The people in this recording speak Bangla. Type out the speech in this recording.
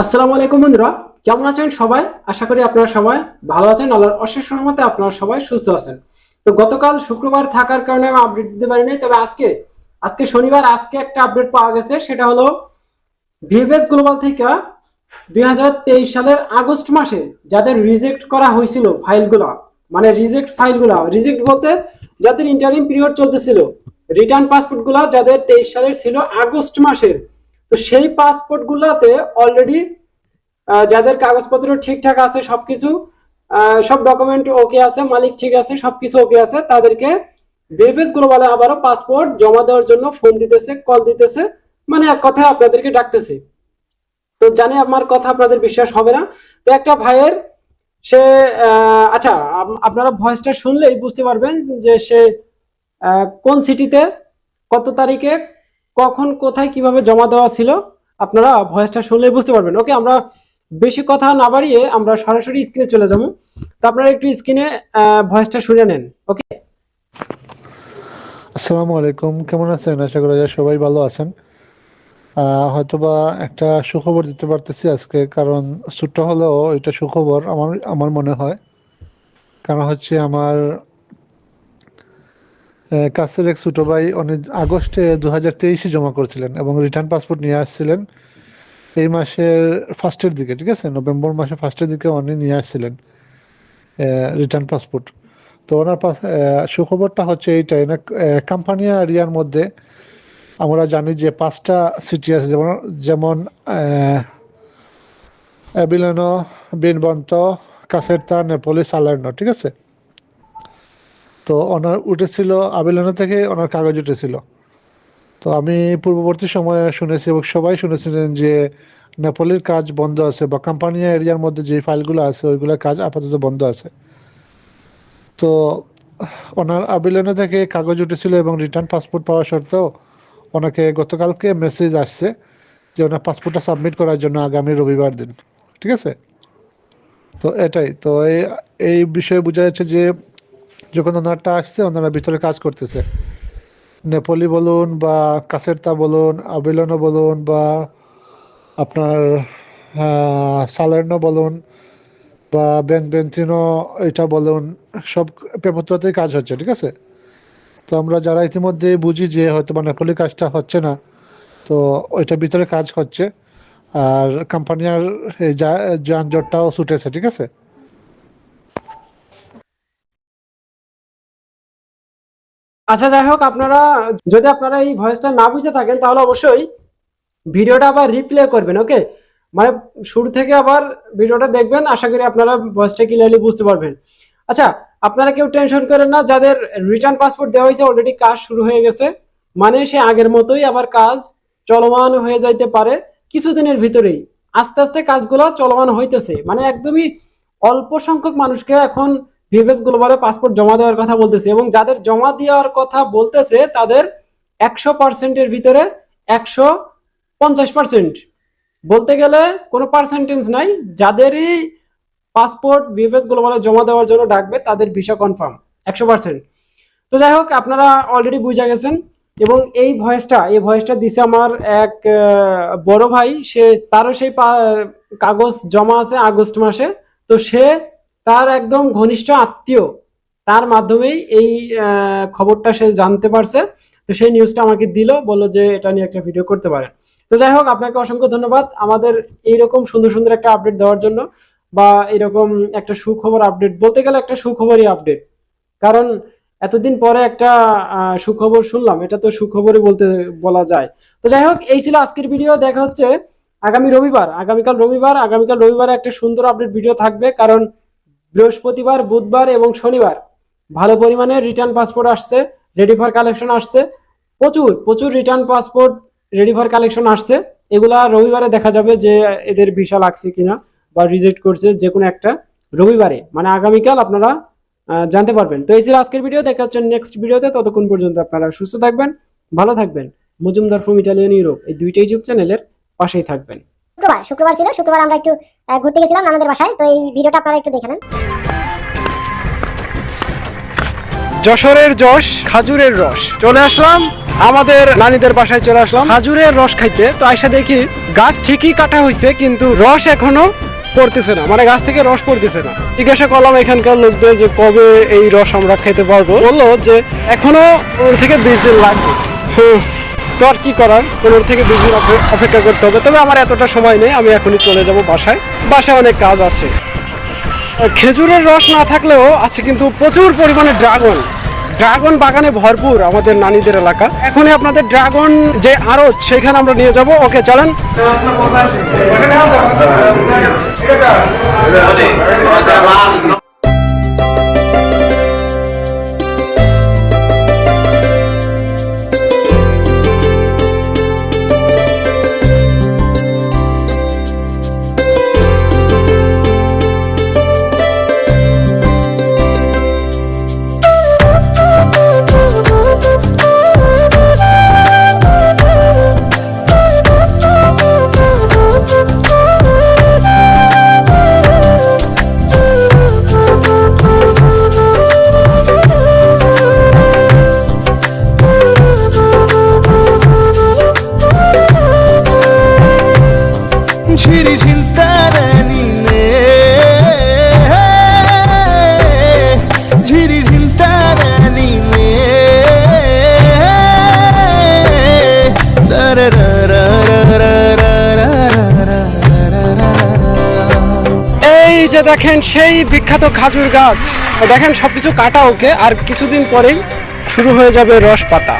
আসসালামু আলাইকুম বন্ধুরা, কেমন আছেন সবাই? আশা করি আপনারা সবাই ভালো আছেন। আল্লাহর অশেষ রহমতে আপনারা সবাই সুস্থ আছেন। তো গতকাল শুক্রবার থাকার কারণে আমি আপডেট দিতে পারিনি, তবে আজকে আজকে শনিবার, আজকে একটা আপডেট পাওয়া গেছে। সেটা হলো ভিএফএস গ্লোবাল থেকে দুই হাজার তেইশ সালের আগস্ট মাসে যাদের রিজেক্ট করা হয়েছিল ফাইলগুলো মানে রিজেক্ট ফাইলগুলো রিজেক্ট বলতে যাদের ইন্টারিম পিরিয়ড চলতেছিল রিটার্ন পাসপোর্টগুলা যাদের তেইশ সালের ছিল আগস্ট মাসের তো সেই পাসপোর্ট গুলাতে অলরেডি যাদের কাগজপত্র ঠিকঠাক আছে সবকিছু সব ডকুমেন্ট ওকে আছে, মালিক ঠিক আছে, সবকিছু ওকে আছে, তাদেরকে বিএফএস গ্লোবালে আবারও পাসপোর্ট জমা দেওয়ার জন্য ফোন দিতেছে কল দিতেছে মানে এক কথায় আপনাদেরকে ডাকতেছে। তো জানি আমার কথা আপনাদের বিশ্বাস হবে না। তো একটা ভাইয়ের সে আচ্ছা আপ- আপনারা ভয়েসটা শুনলেই বুঝতে পারবেন যে সে কোন সিটিতে কত তারিখে কখন, কোথায়, কীভাবে জমা দেওয়া ছিল, আপনারা ভয়েসটা শুনলে বুঝতে পারবেন। ওকে আমরা বেশি কথা না বাড়িয়ে আমরা সরাসরি স্ক্রিনে চলে যাব। তো আপনারা একটু স্ক্রিনে ভয়েসটা শুনে নেন। ওকে আসসালামু আলাইকুম। কেমন আছেন? আশা করা সবাই ভালো আছেন। হয়তোবা একটা সুখবর দিতে পারতেছি আজকে, কারণ ছোট্ট হলেও এটা সুখবর আমার আমার মনে হয়। কারণ হচ্ছে আমার কাছের এক ছোট ভাই উনি আগস্টে দু হাজার তেইশে জমা করেছিলেন এবং রিটার্ন পাসপোর্ট নিয়ে আসছিলেন এই মাসের ফার্স্টের দিকে, ঠিক আছে? নভেম্বর মাসের ফার্স্টের দিকে উনি নিয়ে আসছিলেন রিটার্ন পাসপোর্ট। তো ওনার পাস সুখবরটা হচ্ছে এইটাই, না কাম্পানিয়া এরিয়ার মধ্যে আমরা জানি যে পাঁচটা সিটি আছে, যেমন যেমন অ্যাবিলানো, বিনবন্ত, কাসেরতা নেপোলি সালার্নো ঠিক আছে? তো ওনার উঠেছিল আবেলানো থেকে ওনার কাগজ উঠেছিল। তো আমি পূর্ববর্তী সময়ে শুনেছি এবং সবাই শুনেছিলেন যে নেপোলির কাজ বন্ধ আছে বা কাম্পানিয়া এরিয়ার মধ্যে যে ফাইলগুলো আছে, ওইগুলোর কাজ আপাতত বন্ধ আছে। তো ওনার আবেদনে থেকে কাগজ উঠেছিল এবং রিটার্ন পাসপোর্ট পাওয়া সত্ত্বেও ওনাকে গতকালকে মেসেজ আসছে যে ওনার পাসপোর্টটা সাবমিট করার জন্য আগামী রবিবার দিন। ঠিক আছে? তো এটাই। তো এই এই বিষয়ে বোঝা যাচ্ছে যে যখন ওনারটা আসছে, ওনারা ভিতরে কাজ করতেছে। নেপোলি বলুন বা কাসেরতা বলুন, আবেলনো বলুন বা আপনার সালার্নো বলুন বা ব্যাংক বেন্টিনো এটা বলুন, সব পেপারটাতেই কাজ হচ্ছে, ঠিক আছে? তো আমরা যারা ইতিমধ্যে বুঝি যে হয়তো বা নেপালি কাজটা হচ্ছে না, তো ওইটা ভিতরে কাজ হচ্ছে। আর কোম্পানির এই যানজটটাও ছুটেছে, ঠিক আছে? আচ্ছা যাই হোক, আপনারা যদি আপনারা এই ভয়েসটা না বুঝে থাকেন, তাহলে অবশ্যই ভিডিওটা আবার রিপ্লে করবেন ওকে মানে শুরু থেকে আবার ভিডিওটা দেখবেন, আশা করি আপনারা ভয়েসটা ক্লিয়ারলি বুঝতে পারবেন। আচ্ছা আপনারা কেউ টেনশন করেন না, যাদের রিটার্ন পাসপোর্ট দেওয়া হয়েছে অলরেডি কাজ শুরু হয়ে গেছে মানে সে আগের মতোই আবার কাজ চলমান হয়ে যাইতে পারে, কিছুদিনের ভিতরেই। আস্তে আস্তে কাজগুলো চলমান হইতেছে মানে একদমই অল্প সংখ্যক মানুষকে এখন ভিএফএস গ্লোবালে পাসপোর্ট জমা দেওয়ার কথা বলতেছে এবং যাদের জমা দেওয়ার কথা বলতেছে, তাদের একশো পার্সেন্টের ভিতরে একশো পঞ্চাশ পার্সেন্ট বলতে গেলে কোনো পার্সেন্টেজ নাই। যাদেরই পাসপোর্ট ভিএফএস গ্লোবালে জমা দেওয়ার জন্য ডাকবে, তাদের ভিসা কনফার্ম একশো পার্সেন্ট তো যাই হোক, আপনারা অলরেডি বুঝে গেছেন এবং এই ভয়েসটা এই ভয়েসটা দিছে আমার এক বড় ভাই। সে, তারও সেই কাগজ জমা আছে আগস্ট মাসে। তো সে তার একদম ঘনিষ্ঠ আত্মীয়। তার মাধ্যমেই এই খবরটা সে জানতে পারছে। তো সেই নিউজটা আমাকে দিল, বলল যে এটা নিয়ে একটা ভিডিও করতে পারেন তো যাই হোক, আপনাকে অসংখ্য ধন্যবাদ আমাদের এইরকম সুন্দর সুন্দর একটা আপডেট দেওয়ার জন্য বা এরকম একটা সুখবর আপডেট বলতে গেলে একটা সুখবরই আপডেট কারণ এতদিন পরে একটা সুখবর শুনলাম, এটা তো সুখবরই বলতে, বলা যায়। তো যাই হোক, এই ছিল আজকের ভিডিও দেখা হচ্ছে আগামী রবিবার। আগামীকাল রবিবার, আগামীকাল রবিবারে একটা সুন্দর আপডেট ভিডিও থাকবে, কারণ বৃহস্পতিবার, বুধবার এবং শনিবার। ভালো পরিমাণে রিটার্ন পাসপোর্ট আসছে রেডি ফর কালেকশন আসছে। প্রচুর প্রচুর return passport ready for collection আসছে। এগুলা রবিবারে দেখা যাবে যে এদের ভিসা লাগছে কিনা বা রিজেক্ট করছে যে কোনো একটা রবিবারে। মানে আগামীকাল আপনারা জানতে পারবেন। তো এই ছিল আজকের ভিডিও দেখা হচ্ছে নেক্সট ভিডিওতে ততক্ষণ পর্যন্ত আপনারা সুস্থ থাকবেন, ভালো থাকবেন। মজুমদার ফ্রম ইটালিয়ান ইউরোপ এই দুইটা ইউটিউব চ্যানেলের পাশেই থাকবেন। শুক্রবার শুক্রবার ছিল শুক্রবার আমরা একটু ঘুরতে গেছিলাম নানাদের বাসায় তো এই ভিডিওটা আপনারা একটু দেখে নেন। যশোরের যশ খাজুরের রস। চলে আসলাম আমাদের নানিদের বাসায় চলে আসলাম। খাজুরের রস খাইতে তো আইসা দেখি গাছ ঠিকই কাটা হয়েছে কিন্তু রস এখনও পড়তেছে না। মানে গাছ থেকে রস পড়তেছে না। জিজ্ঞাসা করলাম এখানকার লোকদের যে কবে এই রস আমরা খেতে পারব। বলল যে এখনও থেকে বিশ দিন লাগবে। হুম, তো আর কি করার? পনেরো থেকে বিশ দিন অপে- অপেক্ষা করতে হবে। তবে আমার এতটা সময় নেই, আমি এখনই চলে যাব বাসায়। বাসায় অনেক কাজ আছে। খেজুরের রস না থাকলেও আছে কিন্তু প্রচুর পরিমাণে ড্রাগন। ড্রাগন বাগানে ভরপুর আমাদের নানিদের এলাকা। এখনই আপনাদের ড্রাগন যে আড়ত, সেখানে আমরা নিয়ে যাব। ওকে, চলেন। যে দেখেন সেই বিখ্যাত খাজুর গাছ। দেখেন সবকিছু কাটা ওকে, আর কিছুদিন পরেই শুরু হয়ে যাবে রস পাতা